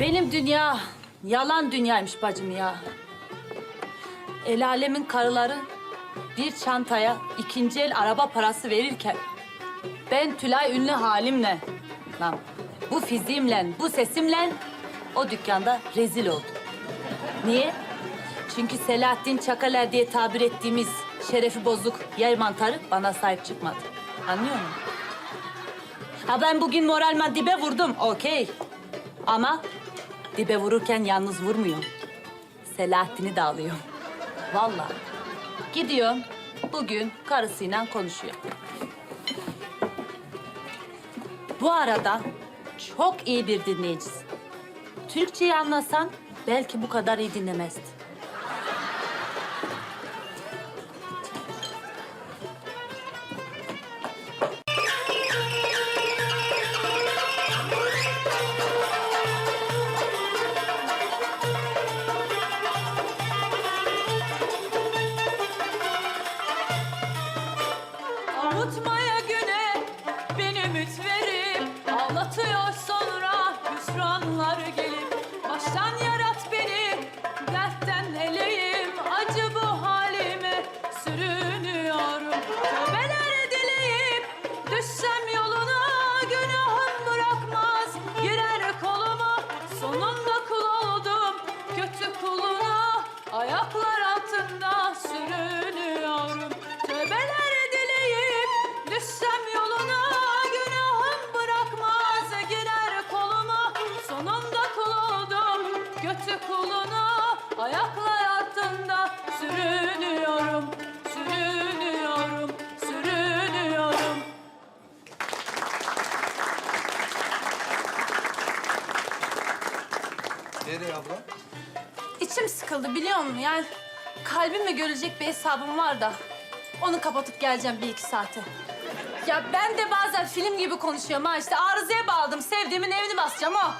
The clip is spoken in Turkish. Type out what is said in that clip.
Benim dünya yalan dünyaymış bacım ya. El alemin karıları bir çantaya ikinci el araba parası verirken ben Tülay ünlü halimle lan bu fiziğimle bu sesimle o dükkanda rezil oldum. Niye? Çünkü Selahattin Çakaler diye tabir ettiğimiz şerefi bozuk yer mantarı bana sahip çıkmadı. Anlıyor musun? Ha ben bugün moralman dibe vurdum, okey. Ama dibe vururken yalnız vurmuyorum. Selahattin'i de alıyorum. Vallahi. Gidiyorum, bugün karısıyla konuşuyor. Bu arada çok iyi bir dinleyicisin. Türkçeyi anlasan belki bu kadar iyi dinlemezdin. Düşsem yoluna Günahım bırakmaz. Girer koluma Sonunda kul oldum. Kötü kuluna Ayaklar altında sürünüyorum. Tövbeler dileyip düşsem yoluna Günahım bırakmaz. Girer koluma Sonunda kul oldum. Kötü kuluna Ayaklar altında sürünüyorum Nereye abla? İçim sıkıldı biliyor musun? Yani kalbimle görecek bir hesabım var da onu kapatıp geleceğim bir iki saate. Ya ben de bazen film gibi konuşuyorum ha işte arızaya bağladım sevdiğimin evini basacağım o.